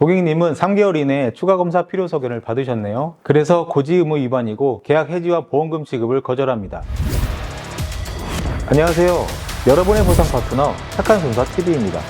고객님은 3개월 이내에 추가 검사 필요 소견을 받으셨네요. 그래서 고지 의무 위반이고 계약 해지와 보험금 지급을 거절합니다. 안녕하세요. 여러분의 보상 파트너 착한 손사 TV입니다.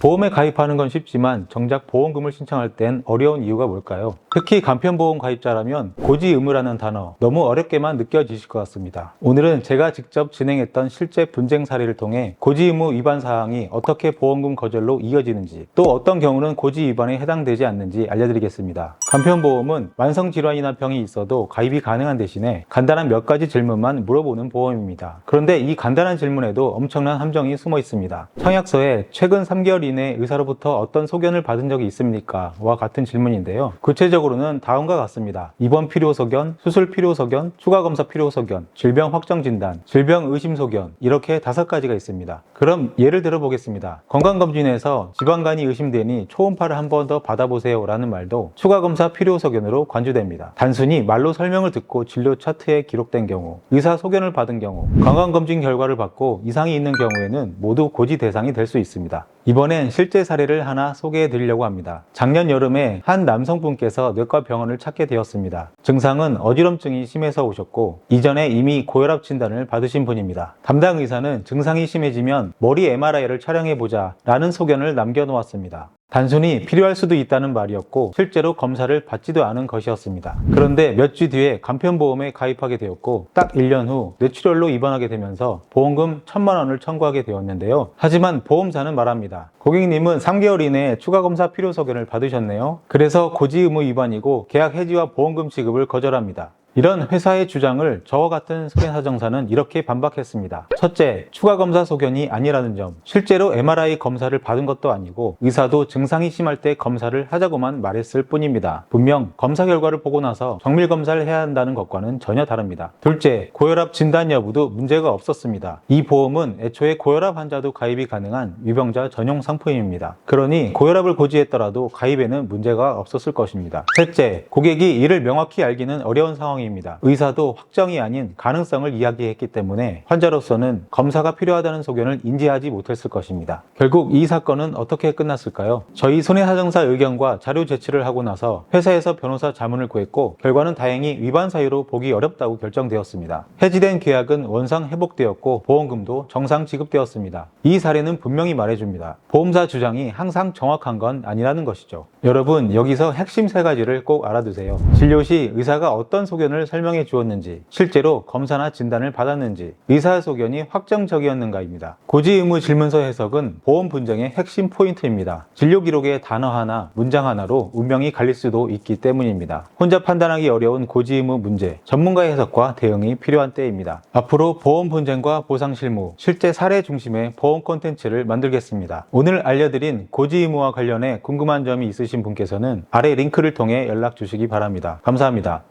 보험에 가입하는 건 쉽지만 정작 보험금을 신청할 땐 어려운 이유가 뭘까요? 특히 간편보험 가입자라면 고지 의무라는 단어 너무 어렵게만 느껴지실 것 같습니다. 오늘은 제가 직접 진행했던 실제 분쟁 사례를 통해 고지 의무 위반 사항이 어떻게 보험금 거절로 이어지는지 또 어떤 경우는 고지 위반에 해당되지 않는지 알려드리겠습니다. 간편보험은 만성 질환이나 병이 있어도 가입이 가능한 대신에 간단한 몇 가지 질문만 물어보는 보험입니다. 그런데 이 간단한 질문에도 엄청난 함정이 숨어 있습니다. 청약서에 최근 3개월 이내 의사로부터 어떤 소견을 받은 적이 있습니까? 와 같은 질문인데요. 구체적으로는 다음과 같습니다. 입원 필요 소견, 수술 필요 소견, 추가 검사 필요 소견, 질병 확정 진단, 질병 의심 소견 이렇게 다섯 가지가 있습니다. 그럼 예를 들어 보겠습니다. 건강검진에서 지방간이 의심되니 초음파를 한 번 더 받아보세요 라는 말도 추가 검사 필요 소견으로 관주됩니다. 단순히 말로 설명을 듣고 진료 차트에 기록된 경우, 의사 소견을 받은 경우, 건강검진 결과를 받고 이상이 있는 경우에는 모두 고지 대상이 될 수 있습니다. 이번엔 실제 사례를 하나 소개해 드리려고 합니다. 작년 여름에 한 남성분께서 내과 병원을 찾게 되었습니다. 증상은 어지럼증이 심해서 오셨고 이전에 이미 고혈압 진단을 받으신 분입니다. 담당 의사는 증상이 심해지면 머리 MRI를 촬영해 보자 라는 소견을 남겨 놓았습니다. 단순히 필요할 수도 있다는 말이었고 실제로 검사를 받지도 않은 것이었습니다. 그런데 몇 주 뒤에 간편보험에 가입하게 되었고 딱 1년 후 뇌출혈로 입원하게 되면서 보험금 1000만 원을 청구하게 되었는데요. 하지만 보험사는 말합니다. 고객님은 3개월 이내에 추가 검사 필요 소견을 받으셨네요. 그래서 고지 의무 위반이고 계약 해지와 보험금 지급을 거절합니다. 이런 회사의 주장을 저와 같은 소견사정사는 이렇게 반박했습니다. 첫째, 추가 검사 소견이 아니라는 점. 실제로 MRI 검사를 받은 것도 아니고 의사도 증상이 심할 때 검사를 하자고만 말했을 뿐입니다. 분명 검사 결과를 보고 나서 정밀 검사를 해야 한다는 것과는 전혀 다릅니다. 둘째, 고혈압 진단 여부도 문제가 없었습니다. 이 보험은 애초에 고혈압 환자도 가입이 가능한 위병자 전용 상품입니다. 그러니 고혈압을 고지했더라도 가입에는 문제가 없었을 것입니다. 셋째, 고객이 이를 명확히 알기는 어려운 상황입니다. 의사도 확정이 아닌 가능성을 이야기했기 때문에 환자로서는 검사가 필요하다는 소견을 인지하지 못했을 것입니다. 결국 이 사건은 어떻게 끝났을까요? 저희 손해사정사 의견과 자료 제출을 하고 나서 회사에서 변호사 자문을 구했고 결과는 다행히 위반 사유로 보기 어렵다고 결정되었습니다. 해지된 계약은 원상 회복되었고 보험금도 정상 지급되었습니다. 이 사례는 분명히 말해줍니다. 보험사 주장이 항상 정확한 건 아니라는 것이죠. 여러분 여기서 핵심 세 가지를 꼭 알아두세요. 진료 시 의사가 어떤 소견을 설명해 주었는지, 실제로 검사나 진단을 받았는지, 의사 소견이 확정적이었는가입니다. 고지 의무 질문서 해석은 보험 분쟁의 핵심 포인트입니다. 진료 기록의 단어 하나, 문장 하나로 운명이 갈릴 수도 있기 때문입니다. 혼자 판단하기 어려운 고지 의무 문제, 전문가의 해석과 대응이 필요한 때입니다. 앞으로 보험 분쟁과 보상 실무, 실제 사례 중심의 보험 콘텐츠를 만들겠습니다. 오늘 알려드린 고지 의무와 관련해 궁금한 점이 있으신 분께서는 아래 링크를 통해 연락 주시기 바랍니다. 감사합니다.